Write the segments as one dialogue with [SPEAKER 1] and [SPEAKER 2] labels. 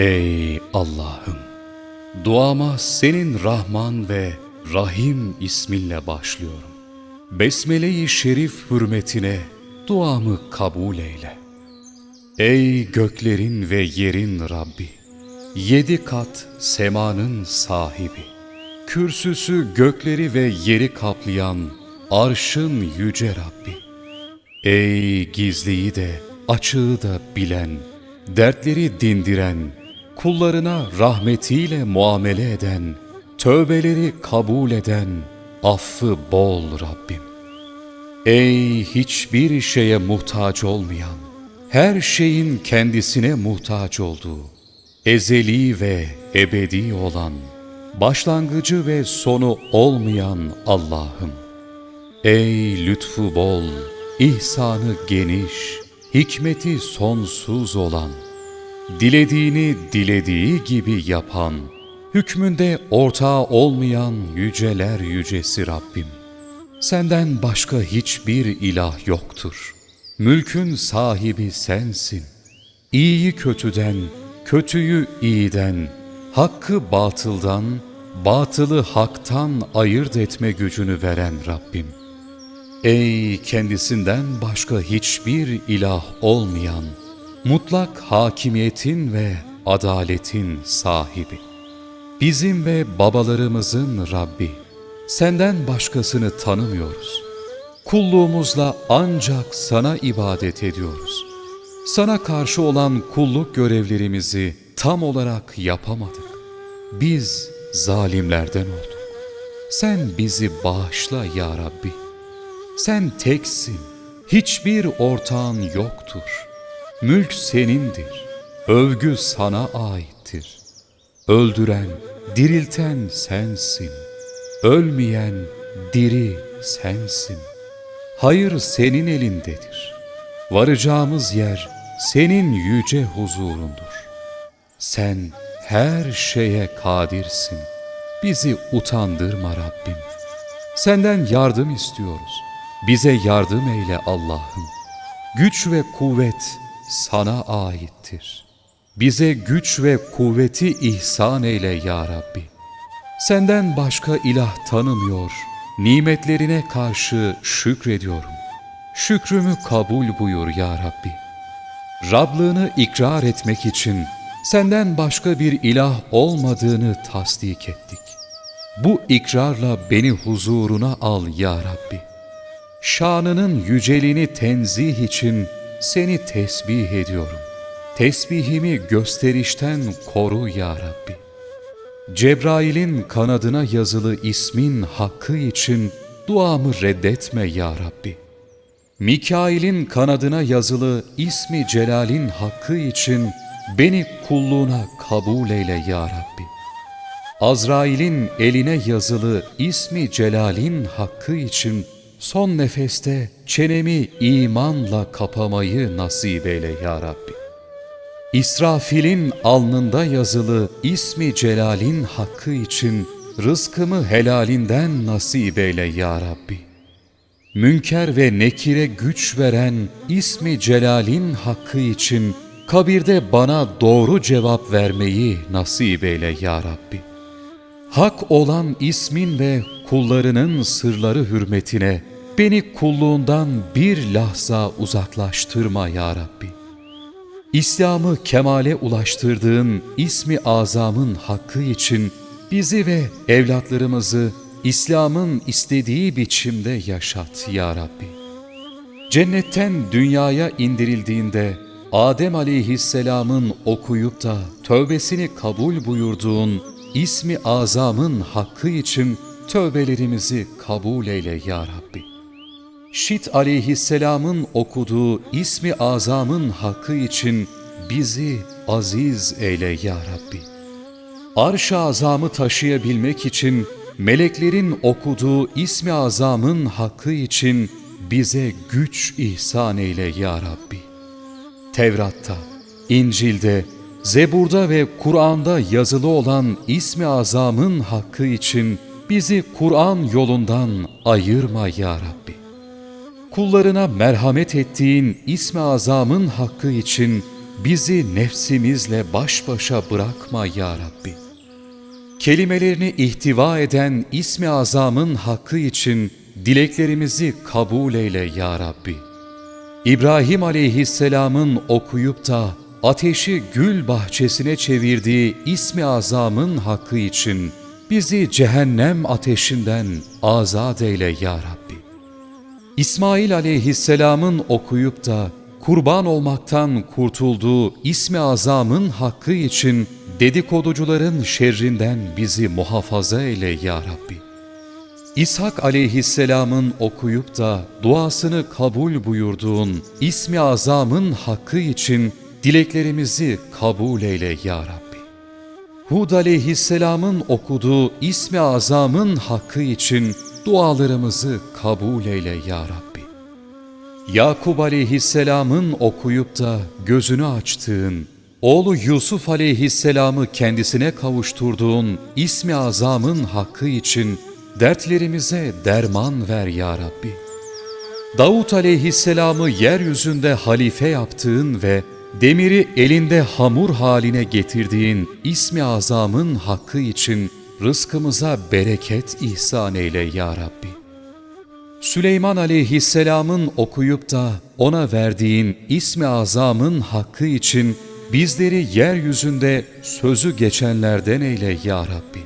[SPEAKER 1] Ey Allah'ım! Duama senin Rahman ve Rahim isminle başlıyorum. Besmele-i Şerif hürmetine duamı kabul eyle. Ey göklerin ve yerin Rabbi! Yedi kat semanın sahibi! Kürsüsü gökleri ve yeri kaplayan arşın yüce Rabbi! Ey gizliyi de açığı da bilen, dertleri dindiren, kullarına rahmetiyle muamele eden, tövbeleri kabul eden, affı bol Rabbim. Ey hiçbir şeye muhtaç olmayan, her şeyin kendisine muhtaç olduğu, ezeli ve ebedi olan, başlangıcı ve sonu olmayan Allah'ım. Ey lütfu bol, ihsanı geniş, hikmeti sonsuz olan, dilediğini dilediği gibi yapan, hükmünde ortağı olmayan yüceler yücesi Rabbim. Senden başka hiçbir ilah yoktur. Mülkün sahibi sensin. İyiyi kötüden, kötüyü iyiden, hakkı batıldan, batılı haktan ayırt etme gücünü veren Rabbim. Ey kendisinden başka hiçbir ilah olmayan, mutlak hakimiyetin ve adaletin sahibi. Bizim ve babalarımızın Rabbi, senden başkasını tanımıyoruz. Kulluğumuzla ancak sana ibadet ediyoruz. Sana karşı olan kulluk görevlerimizi tam olarak yapamadık. Biz zalimlerden olduk. Sen bizi bağışla ya Rabbi. Sen teksin, hiçbir ortağın yoktur. Mülk senindir, övgü sana aittir. Öldüren, dirilten sensin. Ölmeyen, diri sensin. Hayır senin elindedir. Varacağımız yer senin yüce huzurundur. Sen her şeye kadirsin. Bizi utandırma Rabbim. Senden yardım istiyoruz. Bize yardım eyle Allah'ım. Güç ve kuvvet sana aittir. Bize güç ve kuvveti ihsan eyle ya Rabbi. Senden başka ilah tanımıyor, nimetlerine karşı şükrediyorum. Şükrümü kabul buyur ya Rabbi. Rablığını ikrar etmek için senden başka bir ilah olmadığını tasdik ettik. Bu ikrarla beni huzuruna al ya Rabbi. Şanının yüceliğini tenzih için seni tesbih ediyorum. Tesbihimi gösterişten koru ya Rabbi. Cebrail'in kanadına yazılı ismin hakkı için duamı reddetme ya Rabbi. Mikail'in kanadına yazılı ismi celalin hakkı için beni kulluğuna kabul eyle ya Rabbi. Azrail'in eline yazılı ismi celalin hakkı için son nefeste çenemi imanla kapamayı nasip eyle ya Rabbi. İsrafil'in alnında yazılı ismi celalin hakkı için rızkımı helalinden nasip eyle ya Rabbi. Münker ve nekire güç veren ismi celalin hakkı için kabirde bana doğru cevap vermeyi nasip eyle ya Rabbi. Hak olan ismin ve kullarının sırları hürmetine beni kulluğundan bir lahza uzaklaştırma ya Rabbi. İslam'ı kemale ulaştırdığın ismi azamın hakkı için bizi ve evlatlarımızı İslam'ın istediği biçimde yaşat ya Rabbi. Cennetten dünyaya indirildiğinde Adem aleyhisselamın okuyup da tövbesini kabul buyurduğun ismi azamın hakkı için tövbelerimizi kabul eyle ya Rabbi. Şit aleyhisselamın okuduğu ismi azamın hakkı için bizi aziz eyle ya Rabbi. Arş-ı azamı taşıyabilmek için meleklerin okuduğu ismi azamın hakkı için bize güç ihsan eyle ya Rabbi. Tevrat'ta, İncil'de, Zebur'da ve Kur'an'da yazılı olan ismi azamın hakkı için bizi Kur'an yolundan ayırma ya Rabbi. Kullarına merhamet ettiğin ismi azamın hakkı için bizi nefsimizle baş başa bırakma ya Rabbi. Kelimelerini ihtiva eden ismi azamın hakkı için dileklerimizi kabul eyle ya Rabbi. İbrahim aleyhisselamın okuyup da ateşi gül bahçesine çevirdiği ismi azamın hakkı için bizi cehennem ateşinden azat eyle ya Rabbi. İsmail aleyhisselamın okuyup da kurban olmaktan kurtulduğu ismi azamın hakkı için dedikoducuların şerrinden bizi muhafaza eyle ya Rabbi. İshak aleyhisselamın okuyup da duasını kabul buyurduğun ismi azamın hakkı için dileklerimizi kabul eyle ya Rabbi. Hud aleyhisselamın okuduğu ismi azamın hakkı için dualarımızı kabul eyle ya Rabbi. Yakub aleyhisselamın okuyup da gözünü açtığın, oğlu Yusuf aleyhisselamı kendisine kavuşturduğun ismi azamın hakkı için dertlerimize derman ver ya Rabbi. Davut aleyhisselamı yeryüzünde halife yaptığın ve demiri elinde hamur haline getirdiğin ismi azamın hakkı için rızkımıza bereket ihsan eyle ya Rabbi. Süleyman aleyhisselamın okuyup da ona verdiğin ismi azamın hakkı için bizleri yeryüzünde sözü geçenlerden eyle ya Rabbi.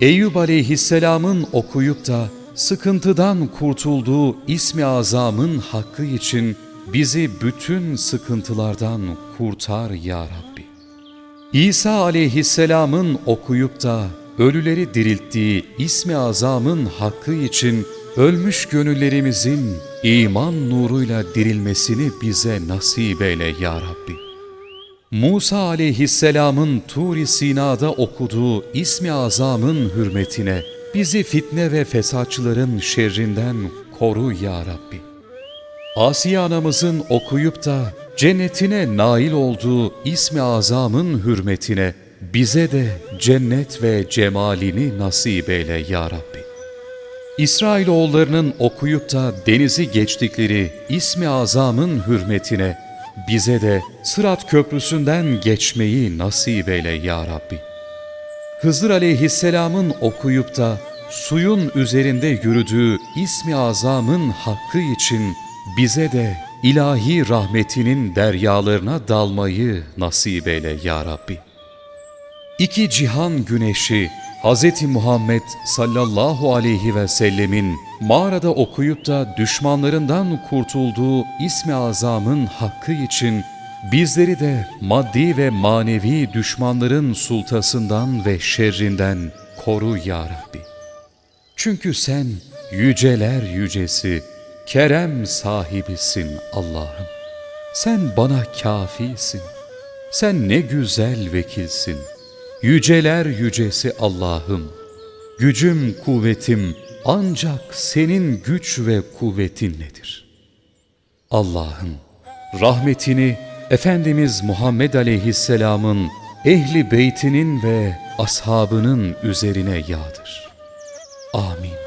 [SPEAKER 1] Eyüp aleyhisselamın okuyup da sıkıntıdan kurtulduğu ismi azamın hakkı için bizi bütün sıkıntılardan kurtar ya Rabbi. İsa aleyhisselamın okuyup da ölüleri dirilttiği ismi azamın hakkı için ölmüş gönüllerimizin iman nuruyla dirilmesini bize nasip eyle ya Rabbi. Musa aleyhisselamın Tur-i Sina'da okuduğu ismi azamın hürmetine bizi fitne ve fesatçıların şerrinden koru ya Rabbi. Asiye anamızın okuyup da cennetine nail olduğu ismi azamın hürmetine bize de cennet ve cemalini nasip eyle ya Rabbi. İsrailoğullarının okuyup da denizi geçtikleri ismi azamın hürmetine bize de Sırat Köprüsü'nden geçmeyi nasip eyle ya Rabbi. Hızır aleyhisselamın okuyup da suyun üzerinde yürüdüğü ismi azamın hakkı için bize de ilahi rahmetinin deryalarına dalmayı nasip eyle ya Rabbi. İki cihan güneşi Hz. Muhammed sallallahu aleyhi ve sellemin mağarada okuyup da düşmanlarından kurtulduğu ismi azamın hakkı için bizleri de maddi ve manevi düşmanların sultasından ve şerrinden koru ya Rabbi. Çünkü sen yüceler yücesi, kerem sahibisin Allah'ım. Sen bana kafisin. Sen ne güzel vekilsin. Yüceler yücesi Allah'ım. Gücüm, kuvvetim ancak senin güç ve kuvvetinledir. Allah'ım rahmetini Efendimiz Muhammed Aleyhisselam'ın ehli beytinin ve ashabının üzerine yağdır. Amin.